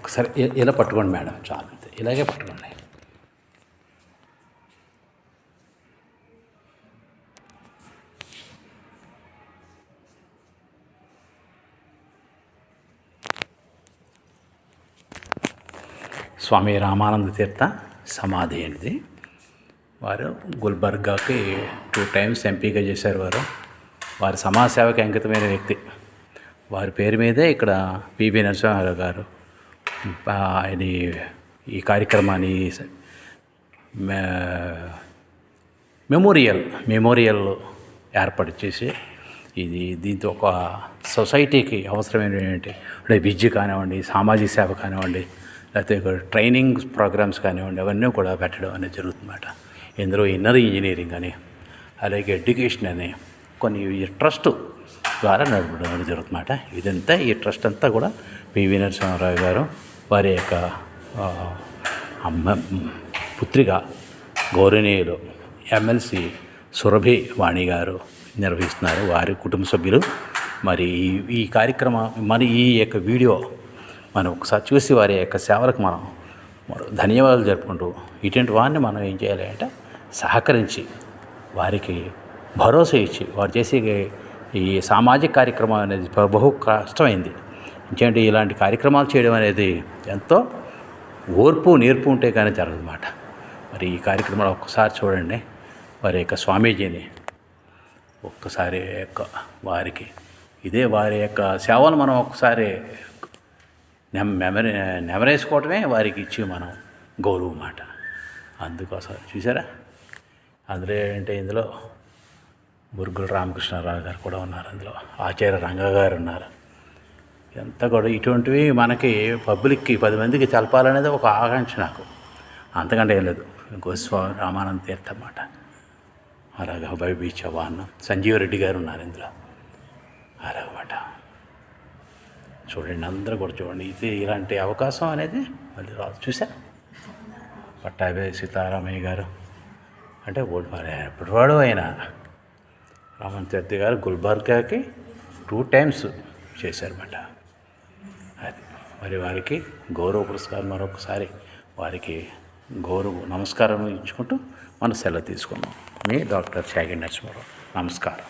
ఒకసారి ఇలా పట్టుకోండి మేడం చాలు. ఇలాగే పట్టుకోండి. స్వామి రామానంద తీర్థ సమాధి అనేది వారు గుల్బర్గాకి టూ టైమ్స్ ఎంపీగా చేశారు వారు. వారి సమాజ సేవకి అంకితమైన వ్యక్తి. వారి పేరు మీదే ఇక్కడ పివి నరసింహారావు గారు. ఆయన ఈ- కార్యక్రమాన్ని మెమోరియల్ మెమోరియల్ ఏర్పాటు చేసి ఇది దీంతో ఒక సొసైటీకి అవసరమైనటువంటి అంటే విద్య కానివ్వండి సామాజిక సేవ కానివ్వండి లేకపోతే ట్రైనింగ్ ప్రోగ్రామ్స్ కానివ్వండి అవన్నీ కూడా పెట్టడం అనేది జరుగుతుందన్నమాట. ఇందులో ఇన్నర్ ఇంజనీరింగ్ అని అలాగే ఎడ్యుకేషన్ అని కొన్ని ఈ ట్రస్ట్ ద్వారా నడపడం అనేది జరుగుతుందన్నమాట. ఇదంతా ఈ ట్రస్ట్ అంతా కూడా పివి నరసింహారావు గారు వారి యొక్క అమ్మ పుత్రిక గౌరవనీయులు ఎమ్మెల్సీ సురభి వాణి గారు నిర్వహిస్తున్నారు. వారి కుటుంబ సభ్యులు. మరి ఈ- ఈ కార్యక్రమం మరి ఈ యొక్క వీడియో మనం ఒకసారి చూసి వారి యొక్క సేవలకు మనం ధన్యవాదాలు జరుపుకుంటూ ఇటువంటి వారిని మనం ఏం చేయాలి అంటే సహకరించి వారికి భరోసా ఇచ్చి వారు చేసే ఈ సామాజిక కార్యక్రమం అనేది బహు కష్టమైంది. ఇంకేంటి ఇలాంటి కార్యక్రమాలు చేయడం అనేది ఎంతో ఓర్పు నేర్పు ఉంటే కానీ జరగదన్నమాట. మరి ఈ కార్యక్రమాలు ఒక్కసారి చూడండి. వారి యొక్క స్వామీజీని ఒక్కసారి యొక్క వారికి. ఇదే వారి యొక్క సేవలు మనం ఒక్కసారి నెమ్ మెమరీ నెమరేసుకోవటమే వారికి ఇచ్చి మనం గౌరవం మాట అందుకోసం చూసారా? అందులో ఏంటంటే ఇందులో బురుగుల రామకృష్ణారావు గారు కూడా ఉన్నారు. అందులో ఆచార్య రంగ గారు ఉన్నారు. ఎంత గొడవ. ఇటువంటివి మనకి పబ్లిక్కి పది మందికి తెలపాలనేది ఒక ఆకాంక్ష నాకు. అంతకంటే ఏం లేదు. గోస్వామి రామానంద తీర్థ అన్నమాట. అలాగే బై బీచ్ చవాన్ సంజీవ్ రెడ్డి గారు ఉన్నారు ఇందులో. అలాగమాట చూడండి అందరూ కూడా చూడండి. ఇది ఇలాంటి అవకాశం అనేది మళ్ళీ రాదు. చూసా? పట్టాభి సీతారామయ్య గారు. అంటే ఓడి ఎప్పటివాడు ఆయన రామన్ తీర్థ గారు గుల్బర్గాకి టూ టైమ్స్ చేశారన్నమాట. అది మరి వారికి గౌరవ పురస్కారం మరొకసారి వారికి గౌరవ నమస్కారం ఇచ్చుకుంటూ మనం సెలవు తీసుకున్నాం మీ డాక్టర్ శాగి నరసింహరావు. నమస్కారం.